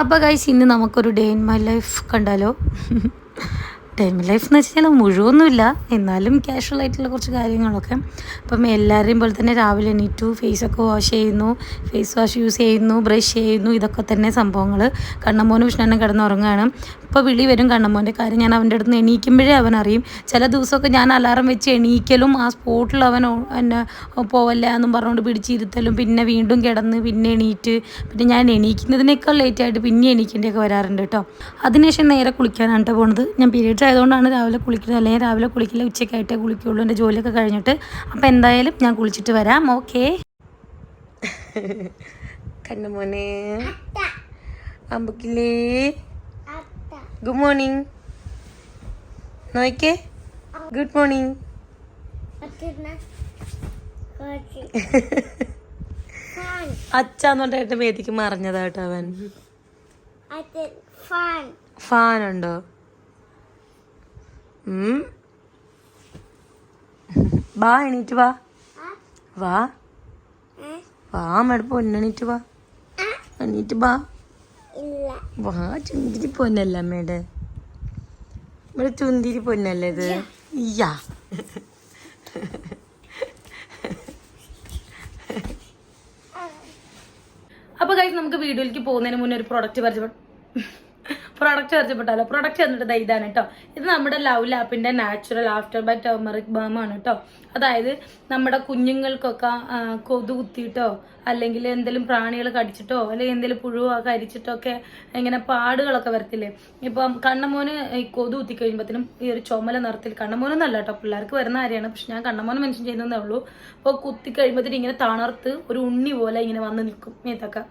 അപ്പോൾ ഗൈസ് ഇന്ന് നമുക്കൊരു ഡേ ഇൻ മൈ ലൈഫ് കണ്ടാലോ? മൈ ലൈഫ് എന്ന് വെച്ച് കഴിഞ്ഞാൽ മുഴുവൊന്നുമില്ല. എന്നാലും കാഷ്വൽ ആയിട്ടുള്ള കുറച്ച് കാര്യങ്ങളൊക്കെ. അപ്പം എല്ലാവരെയും പോലെ തന്നെ രാവിലെ എണീറ്റു ഫേസൊക്കെ വാഷ് ചെയ്യുന്നു ഫേസ് വാഷ് യൂസ് ചെയ്യുന്നു ബ്രഷ് ചെയ്യുന്നു ഇതൊക്കെ തന്നെ സംഭവങ്ങൾ കണ്ണമ്മോനും വിഷ്ണനും കിടന്നുറങ്ങുകയാണ് ഇപ്പോൾ വിളി വരും കണ്ണമ്മോന്റെ കാര്യം. ഞാൻ അവന്റെ അടുത്ത് എണീക്കുമ്പോഴേ അവൻ അറിയും. ചില ദിവസമൊക്കെ ഞാൻ അലാറം വെച്ച് എണീക്കലും ആ സ്പോട്ടിൽ അവൻ എന്നെ പോവല്ല എന്നും പറഞ്ഞുകൊണ്ട് പിടിച്ചിരുത്തലും പിന്നെ വീണ്ടും കിടന്ന് പിന്നെ എണീറ്റ് പിന്നെ ഞാൻ എണീക്കുന്നതിനേക്കാൾ ലേറ്റായിട്ട് പിന്നെ എണീക്കേണ്ടിയൊക്കെ വരാറുണ്ട് കേട്ടോ. അതിനുശേഷം നേരെ കുളിക്കാനാണ് പോണത്. ഞാൻ പീരീഡ്സ് ആയതുകൊണ്ടാണ് രാവിലെ കുളിക്കുന്നത് അല്ലെങ്കിൽ രാവിലെ കുളിക്കില്ല ഉച്ചയ്ക്കായിട്ടേ കുളിക്കുള്ളൂ. എന്റെ ജോലിയൊക്കെ കഴിഞ്ഞിട്ട്. അപ്പോൾ എന്തായാലും ഞാൻ കുളിച്ചിട്ട് വരാം. ഓക്കേ. കണ്ണുമോനെ. അമ്പക്കില്ലേ ഗുഡ് മോർണിംഗ് നോയിക്കേ ഗുഡ് മോർണിംഗ് അച്ഛന്ന് പറഞ്ഞിട്ട് വേദിക്ക് മറിഞ്ഞതാ കേട്ടോ അവൻ. ഫാൻ ഉണ്ടോ. വാ എണീറ്റ് വാ. വാ. വാ മേടെ പൊന്നെണീറ്റ് വാ. എണീറ്റ് വാ. വാ ചുന്തിരി പൊന്നല്ല അമ്മയുടെ? ഇവിടെ ചുന്തിരി പൊന്നല്ലേ ഇത്? യാ അപ്പോൾ കഴിച്ച് നമുക്ക് വീഡിയോയിലേക്ക് പോകുന്നതിന് മുന്നേ ഒരു പ്രൊഡക്റ്റ് പരിചയപ്പെട്ടു പ്രൊഡക്റ്റ് പരിചയപ്പെട്ടാലോ പ്രൊഡക്റ്റ് എന്നിട്ട് ദാ ഇതാണ് കേട്ടോ ഇത് നമ്മുടെ love ലാപ്പിന്റെ natural after by turmeric balm ആണ് കേട്ടോ അതായത് നമ്മുടെ കുഞ്ഞുങ്ങൾക്കൊക്കെ കൊതു കുത്തിയിട്ടോ അല്ലെങ്കിൽ എന്തെങ്കിലും പ്രാണികൾ കടിച്ചിട്ടോ അല്ലെങ്കിൽ എന്തെങ്കിലും പുഴുവോ കരിച്ചിട്ടോ ഒക്കെ ഇങ്ങനെ പാടുകളൊക്കെ വരത്തില്ലേ? ഇപ്പം കണ്ണമോന് ഈ കൊതു കുത്തി കഴിയുമ്പോഴത്തേനും ഈ ഒരു ചുമല നിറത്തിൽ കണ്ണമോനൊന്നല്ല കേട്ടോ പിള്ളേർക്ക് വരുന്ന കാര്യമാണ്. പക്ഷെ ഞാൻ കണ്ണമോനെ മെൻഷൻ ചെയ്യുന്നതേ ഉള്ളൂ. അപ്പോൾ കുത്തി കഴിയുമ്പോഴത്തേനും ഇങ്ങനെ തണർത്ത് ഒരു ഉണ്ണി പോലെ ഇങ്ങനെ വന്ന് നിൽക്കും. മേത്തൊക്കെ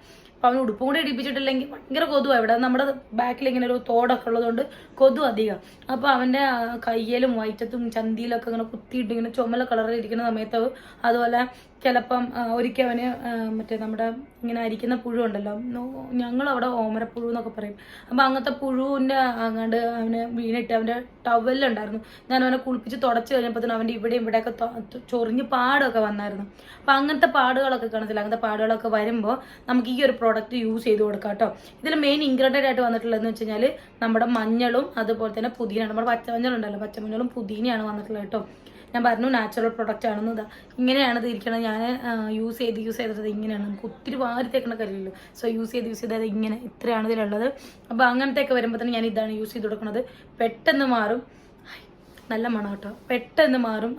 അപ്പൊ അവൻ ഉടുപ്പും കൂടി ഇടിപ്പിച്ചിട്ടില്ലെങ്കിൽ ഭയങ്കര കൊതുവാണ് ഇവിടെ നമ്മുടെ ബാക്കിൽ ഇങ്ങനെ ഒരു തോടൊക്കെ ഉള്ളതുകൊണ്ട് കൊതു അധികം. അപ്പൊ അവന്റെ കയ്യിലും വയറ്റത്തും ചന്തിയിലൊക്കെ ഇങ്ങനെ കുത്തിയിട്ട് ഇങ്ങനെ ചുമല കളറിൽ ഇരിക്കുന്ന സമയത്ത് അതുപോലെ ചിലപ്പം ഒരിക്കൽ അവന് മറ്റേ നമ്മുടെ ഇങ്ങനെ അരിക്കുന്ന പുഴു ഉണ്ടല്ലോ. ഞങ്ങൾ അവിടെ ഓമരപ്പുഴു എന്നൊക്കെ പറയും. അപ്പൊ അങ്ങനത്തെ പുഴുവിന്റെ അങ്ങാണ്ട് അവന് വീണിട്ട് അവന്റെ ടവലുണ്ടായിരുന്നു ഞാൻ അവനെ കുളിപ്പിച്ച് തുടച്ച് കഴിഞ്ഞപ്പോഴത്തേനും അവന്റെ ഇവിടെയും ഇവിടെയൊക്കെ ചൊറിഞ്ഞ് പാടൊക്കെ വന്നായിരുന്നു. അപ്പൊ അങ്ങനത്തെ പാടുകളൊക്കെ കാണത്തില്ല. അങ്ങനത്തെ പാടുകളൊക്കെ വരുമ്പോൾ നമുക്ക് ഈ ഒരു പ്രോഡക്റ്റ് യൂസ് ചെയ്ത് കൊടുക്കാം കേട്ടോ. ഇതിൽ മെയിൻ ഇൻഗ്രീഡിയന്റ് ആയിട്ട് വന്നിട്ടുള്ളതെന്ന് വെച്ച് കഴിഞ്ഞാൽ നമ്മുടെ മഞ്ഞളും അതുപോലെ തന്നെ പുതിന നമ്മുടെ പച്ചമഞ്ഞളുണ്ടല്ലോ. പച്ചമഞ്ഞളും പുതിനയാണ് വന്നിട്ടുള്ളത് കേട്ടോ. ഞാൻ പറഞ്ഞു നാച്ചുറൽ പ്രൊഡക്റ്റ് ആണെന്ന് ഇതാ. ഇങ്ങനെയാണ് ഇത് ഇരിക്കണത്. ഞാൻ യൂസ് ചെയ്ത് യൂസ് ചെയ്തത് ഇങ്ങനെയാണ്. നമുക്ക് ഒത്തിരി വാരി തേക്കണ കാര്യമില്ലല്ലോ സോ യൂസ് ചെയ്ത് യൂസ് ചെയ്തത് ഇങ്ങനെ ഇത്രയാണ് ഇതിലുള്ളത്. അപ്പോൾ അങ്ങനത്തെ ഒക്കെ വരുമ്പോൾ തന്നെ ഞാൻ ഇതാണ് യൂസ് ചെയ്ത് കൊടുക്കുന്നത് പെട്ടെന്ന് മാറും. നല്ല മണം കേട്ടോ. പെട്ടെന്ന് മാറും.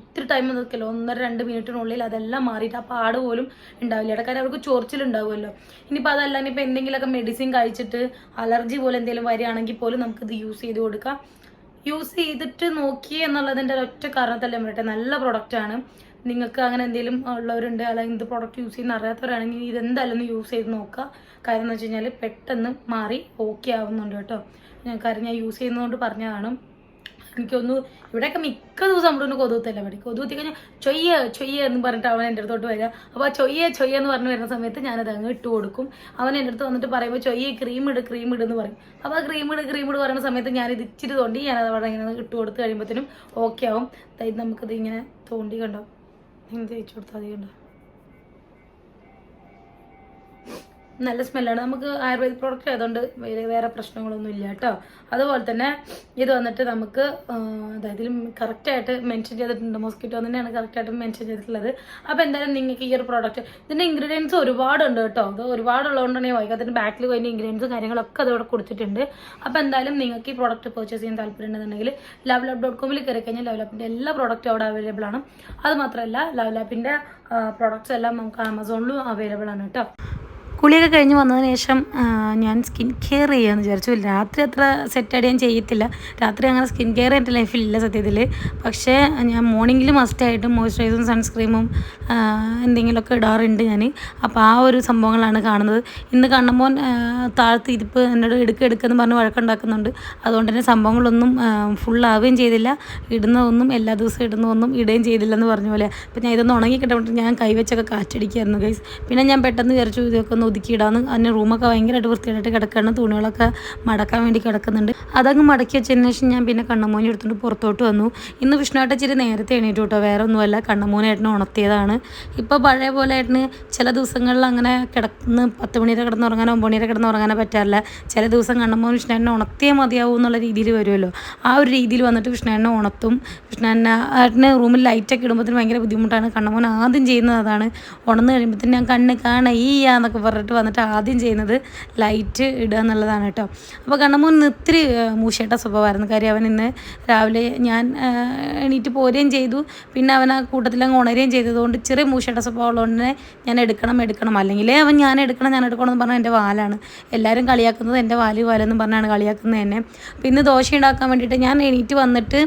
ഒത്തിരി ടൈം നിൽക്കല്ലോ. ഒന്നര രണ്ട് മിനിറ്റിനുള്ളിൽ അതെല്ലാം മാറിയിട്ട് ആ പാട് പോലും ഉണ്ടാവില്ല. ഇടക്കാരെ അവർക്ക് ചൊറിച്ചിലുണ്ടാവുമല്ലോ ഇനിയിപ്പോൾ അതല്ല ഇനിയിപ്പോൾ എന്തെങ്കിലുമൊക്കെ മെഡിസിൻ കഴിച്ചിട്ട് അലർജി പോലെ എന്തെങ്കിലും വരികയാണെങ്കിൽ പോലും നമുക്കിത് യൂസ് ചെയ്ത് കൊടുക്കാം. യൂസ് ചെയ്തിട്ട് നോക്കി എന്നുള്ളതിന്റെ ഒറ്റ കാരണത്തല്ല പറയട്ടെ നല്ല പ്രൊഡക്റ്റ് ആണ്. നിങ്ങൾക്ക് അങ്ങനെ എന്തെങ്കിലും ഉള്ളവരുണ്ട് അല്ലെങ്കിൽ ഇത് പ്രൊഡക്റ്റ് യൂസ് ചെയ്യുന്ന അറിയാത്തവരാണെങ്കിൽ ഇതെന്തായാലും ഒന്ന് യൂസ് ചെയ്ത് നോക്കുക. കാര്യം എന്ന് വെച്ച് കഴിഞ്ഞാൽ പെട്ടെന്ന് മാറി ഓക്കെ ആവുന്നുണ്ട് കേട്ടോ. ഞാൻ കാര്യം ഞാൻ യൂസ് ചെയ്യുന്നതുകൊണ്ട് പറഞ്ഞതാണ്. എനിക്കൊന്നു ഇവിടെയൊക്കെ മിക്ക ദിവസം നമ്മുടെ ഒന്ന് കൊതുത്തല്ല പടി. കൊതുത്തി കഴിഞ്ഞാൽ ചൊയ്യ ചൊയ്യ എന്ന് പറഞ്ഞിട്ട് അവൻ എന്റെ അടുത്തോട്ട് വരിക. അപ്പോൾ ആ ചൊയ്യ ചൊയ്യ എന്ന് പറഞ്ഞ് വരുന്ന സമയത്ത് ഞാനത് അങ്ങ് ഇട്ട് കൊടുക്കും. അവൻ എന്റെ അടുത്ത് വന്നിട്ട് പറയുമ്പോൾ ചൊയ്യ ക്രീം ഇട് ക്രീം ഇട് എന്ന് പറയും. അപ്പോൾ ആ ക്രീം ഇട് ക്രീം ഇട് പറയുന്ന സമയത്ത് ഞാൻ ഇത് ഇച്ചിരി തോണ്ടി ഞാനത് അവിടെ ഇങ്ങനെ ഇട്ട് കൊടുത്ത് കഴിയുമ്പോഴത്തേനും ഓക്കെ ആവും. നമുക്കിത് ഇങ്ങനെ തോണ്ടി കണ്ടോ? ഇങ്ങനെ തേച്ച് കൊടുത്താൽ മതി കണ്ടോ? നല്ല സ്മെല്ലാണ്. നമുക്ക് ആയുർവേദ പ്രോഡക്റ്റ് ആയതുകൊണ്ട് വേറെ പ്രശ്നങ്ങളൊന്നും ഇല്ല കേട്ടോ. അതുപോലെ തന്നെ ഇത് വന്നിട്ട് നമുക്ക് അതായത് കറക്റ്റായിട്ട് മെൻഷൻ ചെയ്തിട്ടുണ്ട്. മോസ്കിറ്റോ തന്നെയാണ് കറക്റ്റായിട്ട് മെൻഷൻ ചെയ്തിട്ടുള്ളത്. അപ്പോൾ എന്തായാലും നിങ്ങൾക്ക് ഈ ഒരു പ്രോഡക്റ്റ് ഇതിന്റെ ഇൻഗ്രീഡിയൻസ് ഒരുപാടുണ്ട് കേട്ടോ. അത് ഒരുപാടുള്ളതുകൊണ്ടാണ് ഞാൻ വായിക്കുക അതിന്റെ ബാക്കിൽ പോയിന്റെ ഇൻഗ്രീഡിയൻസും കാര്യങ്ങളൊക്കെ അതോടെ കൊടുത്തിട്ടുണ്ട്. അപ്പോൾ എന്തായാലും നിങ്ങൾക്ക് ഈ പ്രോഡക്റ്റ് പർച്ചേസ് ചെയ്യാൻ താല്പര്യം ഉണ്ടെന്നുണ്ടെങ്കിൽ ലവ് ലാബ് ഡോട്ട് കോമിൽ കയറി കഴിഞ്ഞാൽ ലവ് ലാബിന്റെ എല്ലാ പ്രോഡക്റ്റും അവിടെ അവൈലബിൾ ആണ്. അത് മാത്രമല്ല ലവ് ലാബിന്റെ പ്രോഡക്റ്റ്സ് എല്ലാം നമുക്ക് ആമസോണിലും അവൈലബിൾ ആണ് കേട്ടോ. കുളിയൊക്കെ കഴിഞ്ഞ് വന്നതിന് ശേഷം ഞാൻ സ്കിൻ കെയർ ചെയ്യാമെന്ന് വിചാരിച്ചു. രാത്രി അത്ര സെറ്റായിട്ട് ഞാൻ ചെയ്യത്തില്ല രാത്രി അങ്ങനെ സ്കിൻ കെയർ എന്റെ ലൈഫിലില്ല സത്യത്തിൽ പക്ഷേ ഞാൻ മോർണിംഗിൽ മസ്റ്റ് ആയിട്ട് മോയ്സ്ചറൈസറും സൺസ്ക്രീമും എന്തെങ്കിലുമൊക്കെ ഇടാറുണ്ട് ഞാൻ അപ്പോൾ ആ ഒരു സംഭവങ്ങളാണ് കാണുന്നത്. ഇന്ന് കാണുമ്പോൾ താഴ്ത്ത് ഇരിപ്പ് എന്നോട് എടുക്കുക എടുക്കുമെന്ന് പറഞ്ഞ് വഴക്കുണ്ടാക്കുന്നുണ്ട്. അതുകൊണ്ട് തന്നെ സംഭവങ്ങളൊന്നും ഫുള്ളാവുകയും ചെയ്തില്ല. ഇടുന്നതൊന്നും എല്ലാ ദിവസവും ഇടുന്നതൊന്നും ഇടുകയും ചെയ്തില്ല എന്ന് പറഞ്ഞ പോലെ അപ്പോൾ ഞാൻ ഇതൊന്ന് ഉണങ്ങി കിട്ടുമ്പോൾ ഞാൻ കൈവച്ചൊക്കെ കാറ്റടിക്കുമായിരുന്നു ഗൈസ് പിന്നെ ഞാൻ പെട്ടെന്ന് വിചാരിച്ചു ഇതൊക്കെ ഒന്ന് ഒതുക്കിയിടാന്ന് അതിന് റൂമൊക്കെ ഭയങ്കരമായിട്ട് വൃത്തിയായിട്ട് കിടക്കുകയാണ് തുണികളൊക്കെ മടക്കാൻ വേണ്ടി കിടക്കുന്നുണ്ട്. അതങ്ങ് മടക്കി വെച്ചതിന് ശേഷം ഞാൻ പിന്നെ കണ്ണമോനെ എടുത്തുകൊണ്ട് പുറത്തോട്ട് വന്നു. ഇന്ന് വിഷ്ണുവേട്ട ഇച്ചിരി നേരത്തെ എണീറ്റു കേട്ടോ വേറെ ഒന്നുമല്ല കണ്ണമോനായിട്ട് ഉണർത്തിയതാണ്. ഇപ്പോൾ പഴയ പോലെ ആയിട്ടിന് ചില ദിവസങ്ങളിൽ അങ്ങനെ കിടന്ന് പത്ത് മണിയൊക്കെ കിടന്ന് ഉറങ്ങാനോ ഒമ്പത് മണിയുടെ കിടന്ന് ഉറങ്ങാനോ പറ്റാറില്ല. ചില ദിവസം കണ്ണമോൻ വിഷ്ണുവേട്ടനെ ഉണർത്തിയേ മതിയാവും എന്നുള്ള രീതിയിൽ വരുമല്ലോ. ആ ഒരു രീതിയിൽ വന്നിട്ട് വിഷ്ണുവേട്ടനെ ഉണർത്തും. വിഷ്ണുവിനെ റൂമിൽ ലൈറ്റൊക്കെ ഇടുമ്പോഴത്തേന് ഭയങ്കര ബുദ്ധിമുട്ടാണ്. കണ്ണമോൻ ആദ്യം ചെയ്യുന്നത് അതാണ്. ഉണർന്ന് കഴിയുമ്പോഴത്തേന് ഞാൻ കണ്ണ് കാണ ഈയാ എന്നൊക്കെ പറഞ്ഞിട്ട് വന്നിട്ട് ആദ്യം ചെയ്യുന്നത് ലൈറ്റ് ഇടുക എന്നുള്ളതാണ് കേട്ടോ. അപ്പോൾ കണ്ണമോൻ ഇത്തിരി മൂശേട്ട സ്വഭാവമായിരുന്നു. കാര്യം അവൻ ഇന്ന് രാവിലെ ഞാൻ എണീറ്റ് പോരുകയും ചെയ്തു. പിന്നെ അവൻ ആ കൂട്ടത്തിലങ്ങ് ഉണരുകയും ചെയ്തതുകൊണ്ട് ചെറിയ മൂശേട്ട സ്വഭാവം ഉള്ളതുകൊണ്ട് തന്നെ ഞാൻ എടുക്കണം എടുക്കണം. അല്ലെങ്കിൽ അവൻ ഞാൻ എടുക്കണം ഞാൻ എടുക്കണം എന്ന് പറഞ്ഞാൽ എന്റെ വാലാണ്. എല്ലാവരും കളിയാക്കുന്നത് എന്റെ വാൽ വാലെന്ന് പറഞ്ഞാണ് കളിയാക്കുന്നത് എന്നെ. പിന്നെ ദോശ ഉണ്ടാക്കാൻ വേണ്ടിയിട്ട് ഞാൻ എണീറ്റ് വന്നിട്ട്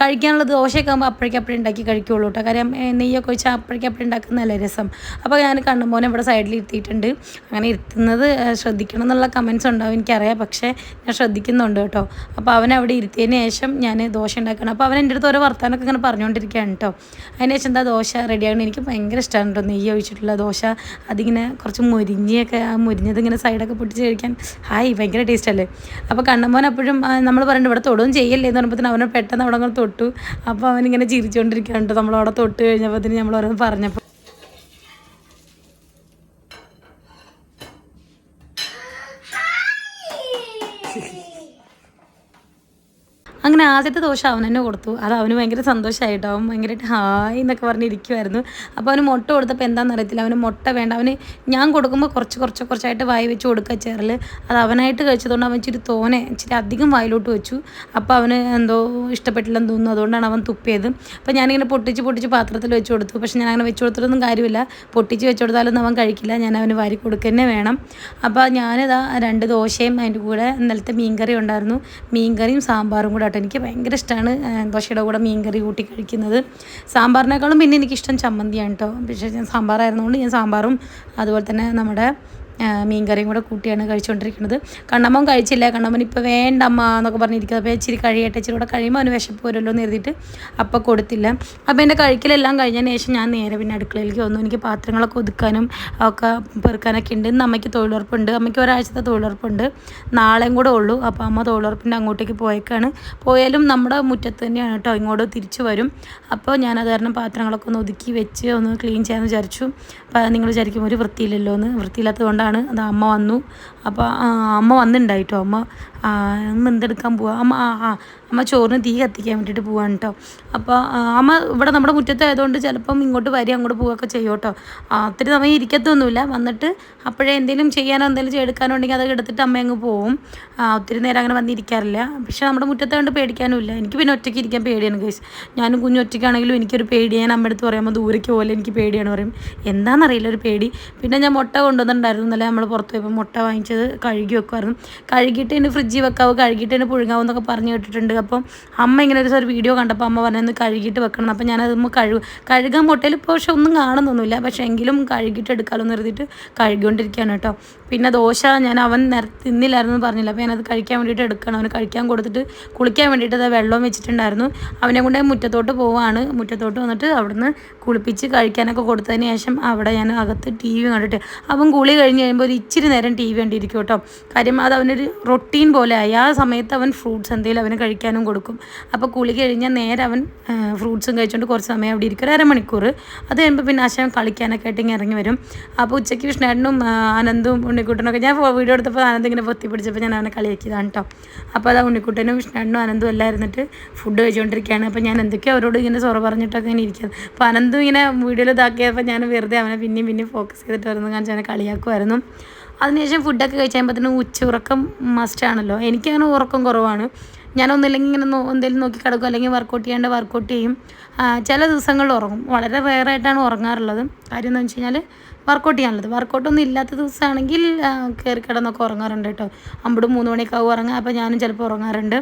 കഴിക്കാനുള്ള ദോശയൊക്കെ ആകുമ്പോൾ അപ്പോഴേക്കപ്പോഴേ ഉണ്ടാക്കി കഴിക്കുകയുള്ളൂ കേട്ടോ. കാര്യം നെയ്യൊക്കെ ഒഴിച്ചാൽ അപ്പോഴേക്കപ്പോഴേ ഉണ്ടാക്കുന്നതല്ലേ രസം. അപ്പോൾ ഞാൻ കണ്ണുമോനെ ഇവിടെ സൈഡിൽ ഇരുത്തിയിട്ടുണ്ട്. അങ്ങനെ ഇരുത്തുന്നത് ശ്രദ്ധിക്കണം എന്നുള്ള കമൻസ് ഉണ്ടാവും എനിക്കറിയാം. പക്ഷേ ഞാൻ ശ്രദ്ധിക്കുന്നുണ്ട് കേട്ടോ. അപ്പോൾ അവൻ അവിടെ ഇരുത്തിയതിന് ശേഷം ഞാൻ ദോശ ഉണ്ടാക്കണം. അപ്പോൾ അവൻ എന്റെ അടുത്ത് ഓരോ വർത്താനൊക്കെ ഇങ്ങനെ പറഞ്ഞുകൊണ്ടിരിക്കുകയാണ് കേട്ടോ. അതിന് ശേഷം എന്താ ദോശ റെഡിയാകണം എനിക്ക് ഭയങ്കര ഇഷ്ടമാണ് കേട്ടോ നെയ്യ് ഒഴിച്ചിട്ടുള്ള ദോശ. അതിങ്ങനെ കുറച്ച് മുരിഞ്ഞൊക്കെ ആ മുരിഞ്ഞത് ഇങ്ങനെ സൈഡൊക്കെ പൊട്ടിച്ച് കഴിക്കാൻ. ഹായ് ഭയങ്കര ടേസ്റ്റ് അല്ലേ? അപ്പോൾ കണ്ണമ്മോൻ അപ്പോഴും നമ്മൾ പറയുന്നത് ഇവിടെ തൊടുകയും ചെയ്യല്ലേ? എന്ന് പറയുമ്പോൾ അവനെ പെട്ടെന്ന് അവിടെ തൊട്ടു. അപ്പോൾ അവനിങ്ങനെ ചിരിച്ചുകൊണ്ടിരിക്കുകയാണ് കേട്ടോ. നമ്മളവിടെ തൊട്ട് കഴിഞ്ഞപ്പോൾ നമ്മൾ ഓരോന്ന് പറഞ്ഞപ്പോൾ അങ്ങനെ ആദ്യത്തെ ദോശ അവൻ തന്നെ കൊടുത്തു. അത് അവന് ഭയങ്കര സന്തോഷമായിട്ടോ അവൻ ഭയങ്കരമായിട്ട് ഹായ് എന്നൊക്കെ പറഞ്ഞിരിക്കുമായിരുന്നു അപ്പോൾ അവന് മുട്ട കൊടുത്തപ്പോൾ എന്താണെന്ന് അറിയത്തില്ല. അവന് മുട്ട വേണ്ട. അവന് ഞാൻ കൊടുക്കുമ്പോൾ കുറച്ച് കുറച്ച് കുറച്ചായിട്ട് വായി വെച്ച് കൊടുക്കുക ചേറിൽ അത് അവനായിട്ട് കഴിച്ചതുകൊണ്ട് അവൻ ഇച്ചിരി തോനെ ഇച്ചിരി അധികം വായിലോട്ട് വെച്ചു. അപ്പോൾ അവന് എന്തോ ഇഷ്ടപ്പെട്ടില്ലെന്ന് തോന്നുന്നു. അതുകൊണ്ടാണ് അവൻ തുപ്പിയത്. അപ്പോൾ ഞാനിങ്ങനെ പൊട്ടിച്ച് പൊട്ടിച്ച് പാത്രത്തിൽ വെച്ച് കൊടുത്തു. പക്ഷേ ഞാൻ അങ്ങനെ വെച്ച് കൊടുത്തിട്ടൊന്നും കാര്യമില്ല. പൊട്ടിച്ച് വെച്ച് കൊടുത്താലൊന്നും അവൻ കഴിക്കില്ല. ഞാൻ അവന് വാരി കൊടുക്കുക തന്നെ വേണം. അപ്പോൾ ഞാനിതാ രണ്ട് ദോശയും അതിന്റെ കൂടെ ഇന്നലത്തെ മീൻകറി ഉണ്ടായിരുന്നു. മീൻകറിയും സാമ്പാറും കൂടെ ആട്ടോ. എനിക്ക് ഭയങ്കര ഇഷ്ടമാണ് ദോശയുടെ കൂടെ മീൻകറി കൂട്ടി കഴിക്കുന്നത്. സാമ്പാറിനേക്കാളും പിന്നെ എനിക്കിഷ്ടം ചമ്മന്തിയാണ് കേട്ടോ പക്ഷേ ഞാൻ സാമ്പാറായിരുന്നുകൊണ്ട് ഞാൻ സാമ്പാറും അതുപോലെ തന്നെ നമ്മുടെ മീൻകറിയും കൂടെ കൂട്ടിയാണ് കഴിച്ചുകൊണ്ടിരിക്കുന്നത് കണ്ണമ്മൻ കഴിച്ചില്ല. കണ്ണമ്മൻ ഇപ്പോൾ വേണ്ട അമ്മ എന്നൊക്കെ പറഞ്ഞിരിക്കുന്നത് അപ്പോൾ ഇച്ചിരി കഴിയട്ടെ ഇച്ചിരി കൂടെ കഴിയുമ്പോൾ അവന് വിശപ്പ് വരുമല്ലോ എന്ന് എഴുതിയിട്ട് അപ്പം കൊടുത്തില്ല. അപ്പോൾ എന്റെ കഴിക്കലെല്ലാം കഴിഞ്ഞതിന് ശേഷം ഞാൻ നേരെ പിന്നെ അടുക്കളയിലേക്ക് വന്നു. എനിക്ക് പാത്രങ്ങളൊക്കെ ഒതുക്കാനും ഒക്കെ പെറുക്കാനൊക്കെ ഉണ്ട്. ഇന്ന് അമ്മയ്ക്ക് തൊഴിലുറപ്പുണ്ട്. അമ്മയ്ക്ക് ഒരാഴ്ചത്തെ തൊഴിലുറപ്പുണ്ട്. നാളെയും കൂടെ ഉള്ളൂ. അപ്പോൾ അമ്മ തൊഴിലുറപ്പിന്റെ അങ്ങോട്ടേക്ക് പോയേക്കാണ്. പോയാലും നമ്മുടെ മുറ്റത്ത് തന്നെയാണ് കേട്ടോ. ഇങ്ങോട്ട് തിരിച്ചു വരും. അപ്പോൾ ഞാൻ അത് കാരണം പാത്രങ്ങളൊക്കെ ഒന്ന് ഒതുക്കി വെച്ച് ഒന്ന് ക്ലീൻ ചെയ്യാമെന്ന് വിചാരിച്ചു. അപ്പോൾ നിങ്ങൾ വിചാരിക്കും ഒരു വൃത്തിയില്ലല്ലോ എന്ന്. വൃത്തിയില്ലാത്തത് അത് അമ്മ വന്നു. അപ്പോൾ അമ്മ വന്നിട്ടുണ്ടായിട്ടോ അമ്മ അമ്മ എന്തെടുക്കാൻ പോവാ? അമ്മ ആ ആ അമ്മ ചോറിന് തീ കത്തിക്കാൻ വേണ്ടിയിട്ട് പോവാണ് കേട്ടോ അപ്പോൾ അമ്മ ഇവിടെ നമ്മുടെ മുറ്റത്തായതുകൊണ്ട് ചിലപ്പം ഇങ്ങോട്ട് വരി അങ്ങോട്ട് പോവുകയൊക്കെ ചെയ്യും കേട്ടോ ഒത്തിരി സമയം ഇരിക്കത്തൊന്നുമില്ല. വന്നിട്ട് അപ്പോഴേ എന്തെങ്കിലും ചെയ്യാനോ എന്തെങ്കിലും എടുക്കാനോ ഉണ്ടെങ്കിൽ അത് എടുത്തിട്ട് അമ്മ അങ്ങ് പോവും. ഒത്തിരി നേരം അങ്ങനെ വന്നിരിക്കാറില്ല. പക്ഷേ നമ്മുടെ മുറ്റത്തായതുകൊണ്ട് പേടിക്കാനും ഇല്ല എനിക്ക് പിന്നെ ഒറ്റയ്ക്ക് ഇരിക്കാൻ പേടിയാണ് കേസ് ഞാനും കുഞ്ഞു ഒറ്റയ്ക്കാണെങ്കിലും എനിക്കൊരു പേടി. ഞാൻ അമ്മ അടുത്ത് പറയുമ്പോൾ ദൂരേക്ക് പോലെ എനിക്ക് പേടിയാണ് പറയും. എന്താണെന്നറിയില്ല ഒരു പേടി. പിന്നെ ഞാൻ മുട്ട കൊണ്ടുവന്നിട്ടുണ്ടായിരുന്നു. ഇന്നലെ നമ്മൾ പുറത്ത് പോയപ്പോൾ മുട്ട വാങ്ങിച്ചത് കഴുകി വെക്കുമായിരുന്നു കഴുകിയിട്ട് ഇനി ഫ്രിഡ്ജിൽ വെക്കാവോ? കഴുകിയിട്ട് ഇനി പുഴുങ്ങാവോ എന്നൊക്കെ പറഞ്ഞു കേട്ടിട്ടുണ്ട്. അപ്പം അമ്മ ഇങ്ങനെ ഒരു ഒരു വീഡിയോ കണ്ടപ്പോൾ അമ്മ പറഞ്ഞത് കഴുകിയിട്ട് വെക്കണം. അപ്പം ഞാനത് കഴുകും. കഴുകാൻ മുട്ടയിൽ ഇപ്പോൾ പക്ഷെ ഒന്നും കാണുന്നൊന്നുമില്ല. പക്ഷേ എങ്കിലും കഴുകിയിട്ട് എടുക്കാമല്ലോ എന്ന് കരുതിയിട്ട് കഴുകിക്കൊണ്ടിരിക്കുകയാണ് കേട്ടോ. പിന്നെ ദോശ ഞാൻ അവൻ നിര തിന്നില്ലായിരുന്നു പറഞ്ഞില്ല. അപ്പോൾ ഞാനത് കഴിക്കാൻ വേണ്ടിയിട്ട് എടുക്കണം. അവന് കഴിക്കാൻ കൊടുത്തിട്ട് കുളിക്കാൻ വേണ്ടിയിട്ട് അത് വെള്ളം വെച്ചിട്ടുണ്ടായിരുന്നു. അവനെ കൊണ്ട് മുറ്റത്തോട്ട് പോവാണ് മുറ്റത്തോട്ട് വന്നിട്ട് അവിടുന്ന് കുളിപ്പിച്ച് കഴിക്കാനൊക്കെ കൊടുത്തതിന് ശേഷം അവിടെ ഞാൻ അകത്ത് ടി വി കണ്ടിട്ട്. അവൻ കുളി കഴിഞ്ഞ് കഴിയുമ്പോൾ ഒരു ഇച്ചിരി നേരം ടി വി കേട്ടോ. കാര്യം അത് അവനൊരു റൊട്ടീൻ പോലെ ആയി. ആ സമയത്ത് അവൻ ഫ്രൂട്ട്സ് എന്തെങ്കിലും അവന് കഴിക്കാനും കൊടുക്കും. അപ്പോൾ കുളി കഴിഞ്ഞാൽ നേരെ അവൻ ഫ്രൂട്ട്സും കഴിച്ചുകൊണ്ട് കുറച്ച് സമയം അവിടെ ഇരിക്കും. ഒരു അരമണിക്കൂർ. അത് കഴിയുമ്പോൾ പിന്നെ ആശയം കളിക്കാനൊക്കെ ആയിട്ട് ഇങ്ങനെ ഇറങ്ങി വരും. അപ്പോൾ ഉച്ചയ്ക്ക് കൃഷ്ണേട്ടനും അനന്തും ഉണ്ണിക്കുട്ടനൊക്കെ ഞാൻ വീഡിയോ എടുത്തപ്പോൾ അനന്ത് ഇങ്ങനെ പൊത്തി പിടിച്ചപ്പോൾ ഞാൻ അവനെ കളിയാക്കിയതാണ് കേട്ടോ അപ്പോൾ അത് ഉണ്ണിക്കുട്ടനും കൃഷ്ണേട്ടനും ആനന്ദും എല്ലാം ഇരുന്നിട്ട് ഫുഡ് കഴിച്ചുകൊണ്ടിരിക്കുകയാണ് അപ്പോൾ ഞാൻ എന്തൊക്കെയോ അവരോട് ഇങ്ങനെ സൊറ പറഞ്ഞിട്ടൊക്കെ ഇങ്ങനെ ഇരിക്കുന്നത് അപ്പോൾ അനന്തും ഇങ്ങനെ വീഡിയോയിൽ ഇതാക്കിയപ്പോൾ ഞാൻ വെറുതെ അവനെ പിന്നെയും പിന്നെയും ഫോക്കസ് ചെയ്തിട്ട് വരുന്നു കാണിച്ച് അവനെ കളിയാക്കുമായിരുന്നു അതിനുശേഷം ഫുഡൊക്കെ കഴിച്ച് കഴിയുമ്പോഴത്തേനും ഉച്ച ഉറക്കം മസ്റ്റാണല്ലോ എനിക്കങ്ങനെ ഉറക്കം കുറവാണ്. ഞാനൊന്നില്ലെങ്കിൽ ഇങ്ങനെ നോ എന്തെങ്കിലും നോക്കി കിടക്കും അല്ലെങ്കിൽ വർക്കൗട്ട് ചെയ്യേണ്ട വർക്കൗട്ട് ചെയ്യും. ചില ദിവസങ്ങളിൽ ഉറങ്ങും. വളരെ റെയറായിട്ടാണ് ഉറങ്ങാറുള്ളത്. കാര്യം എന്താണെന്ന് വെച്ച് കഴിഞ്ഞാൽ വർക്കൗട്ട് ചെയ്യാനുള്ളത്. വർക്കൗട്ടൊന്നും ഇല്ലാത്ത ദിവസമാണെങ്കിൽ കയറി കിടന്നൊക്കെ ഉറങ്ങാറുണ്ട് കേട്ടോ. അമ്പടും മൂന്ന് മണിയൊക്കെ ആവും ഉറങ്ങാം അപ്പോൾ ഞാനും ചിലപ്പോൾ ഉറങ്ങാറുണ്ട്.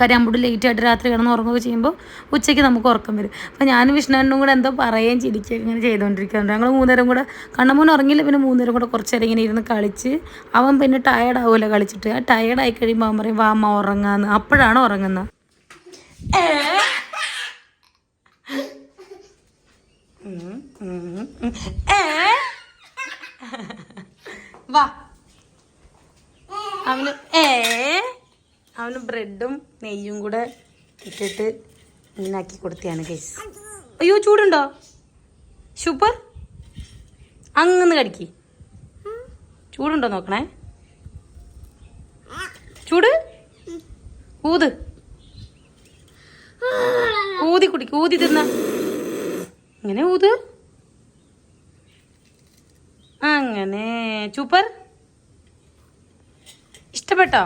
കാര്യം അമ്പൂട് ലേറ്റ് ആയിട്ട് രാത്രി കിടന്ന് ഉറങ്ങുകയൊക്കെ ചെയ്യുമ്പോൾ ഉച്ചയ്ക്ക് നമുക്ക് ഉറക്കം വരും. അപ്പോൾ ഞാനും വിഷ്ണുവിനും കൂടെ എന്തോ പറയുകയും ചിരിക്കുകയും ഇങ്ങനെ ചെയ്തുകൊണ്ടിരിക്കുന്നുണ്ട് ഞങ്ങൾ മൂന്നേരം കൂടെ കണ്ണമൂന്ന് ഉറങ്ങിയില്ല പിന്നെ മൂന്നേരം കൂടെ കുറച്ച് നേരം ഇങ്ങനെ ഇരുന്ന് കളിച്ച് അവൻ പിന്നെ ടയേർഡ് ആവുമല്ലോ കളിച്ചിട്ട്. ആ ടയേർഡ് ആയി കഴിയുമ്പോൾ അവൻ പറയും വാ അമ്മ ഉറങ്ങാന്ന്. അപ്പോഴാണ് ഉറങ്ങുന്നത്. വാ. അവന് ഏ? അവന് ബ്രെഡും നെയ്യും കൂടെ ഇട്ടിട്ട് ഇങ്ങനെ ആക്കി കൊടുത്തിയാണ് കേസ് അയ്യോ ചൂടുണ്ടോ? സൂപ്പർ. അങ്ങന്ന് കടിക്ക്. ചൂടുണ്ടോ നോക്കണേ? ചൂട്? ഊത്. ഊതി കുടിക്ക് ഊതി തിന്ന. ഇങ്ങനെ ഊത്. അങ്ങനെ. സൂപ്പർ. ഇഷ്ടപ്പെട്ടോ?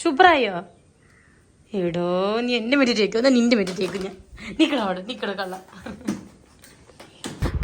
സൂപ്പറായോ എടോ നീ എന്നെ മെറ്റിട്ടേക്കും എന്നാ നിന്റെ മെറ്റിട്ടേക്കും ഞാൻ. നിക്കണ അവിടെ നിക്കണ കള്ള.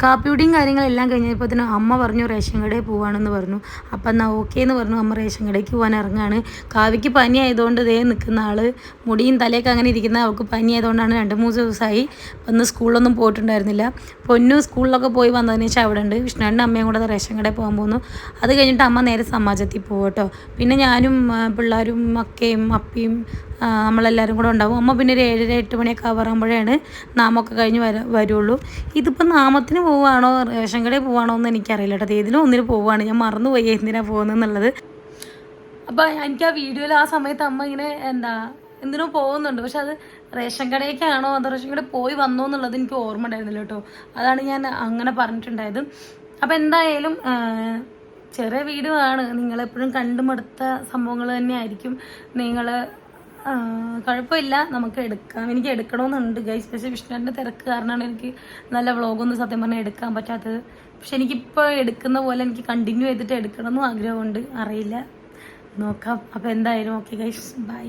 കാപ്പിയുടെയും കാര്യങ്ങളെല്ലാം കഴിഞ്ഞപ്പോൾ തന്നെ അമ്മ പറഞ്ഞു റേഷൻ കടയിൽ പോവാണെന്ന് പറഞ്ഞു. അപ്പം എന്നാൽ ഓക്കേ എന്ന് പറഞ്ഞു. അമ്മ റേഷൻ കടയ്ക്ക് പോകാൻ ഇറങ്ങാണ്. കാവിക്ക് പനി ആയതുകൊണ്ട് ദേ നിൽക്കുന്ന ആൾ മുടിയും തലയൊക്കെ അങ്ങനെ ഇരിക്കുന്ന അവൾക്ക് പനി ആയതുകൊണ്ടാണ് രണ്ട് മൂന്ന് ദിവസമായി ഒന്ന് സ്കൂളിലൊന്നും പോയിട്ടുണ്ടായിരുന്നില്ല. പൊന്നു സ്കൂളിലൊക്കെ പോയി വന്നതിന് ശേഷം അവിടെ ഉണ്ട്. വിഷ്ണുവിന്റെ അമ്മയും കൂടെ റേഷൻ കടയിൽ പോകാൻ പോകുന്നു അത് കഴിഞ്ഞിട്ട് അമ്മ നേരെ സമാജത്തിൽ പോകും പിന്നെ ഞാനും പിള്ളേരും അക്കയും അപ്പിയും നമ്മളെല്ലാവരും കൂടെ ഉണ്ടാവും. അമ്മ പിന്നെ ഒരു ഏഴര എട്ട് മണിയൊക്കെ ആവാറാകുമ്പോഴാണ് നാമൊക്കെ കഴിഞ്ഞ് വര വരുള്ളൂ. ഇതിപ്പോൾ നാമത്തിന് പോവുകയാണോ റേഷൻ കടയിൽ പോവുകയാണോ എന്ന് എനിക്കറിയില്ല കേട്ടോ. ഏതിലും ഒന്നിന് പോവുകയാണ്. ഞാൻ മറന്നുപോയി എന്തിനാണ് പോകുന്നതെന്നുള്ളത്. അപ്പോൾ എനിക്ക് ആ വീഡിയോയിൽ ആ സമയത്ത് അമ്മ ഇങ്ങനെ എന്താ എന്തിനോ പോകുന്നുണ്ട്. പക്ഷെ അത് റേഷൻ കടയിലേക്കാണോ അതോ റേഷൻ കടയിൽ പോയി വന്നോ എന്നുള്ളത് എനിക്ക് ഓർമ്മ ഉണ്ടായിരുന്നില്ല കേട്ടോ. അതാണ് ഞാൻ അങ്ങനെ പറഞ്ഞിട്ടുണ്ടായത്. അപ്പോൾ എന്തായാലും ചെറിയ ആണ് നിങ്ങളെപ്പോഴും കണ്ടുമടുത്ത സംഭവങ്ങൾ തന്നെയായിരിക്കും. നിങ്ങൾ കുഴപ്പമില്ല. നമുക്ക് എടുക്കാം. എനിക്ക് എടുക്കണമെന്നുണ്ട് ഗൈസ് പക്ഷേ വിഷ്ണുവിന്റെ തിരക്ക് കാരണമാണ് എനിക്ക് നല്ല വ്ളോഗൊന്നും സത്യം പറഞ്ഞാൽ എടുക്കാൻ പറ്റാത്തത്. പക്ഷെ എനിക്കിപ്പോൾ എടുക്കുന്ന പോലെ എനിക്ക് കണ്ടിന്യൂ ചെയ്തിട്ട് എടുക്കണമെന്നും ആഗ്രഹമുണ്ട്. അറിയില്ല. നോക്കാം. അപ്പോൾ എന്തായാലും ഓക്കെ ഗൈസ് ബൈ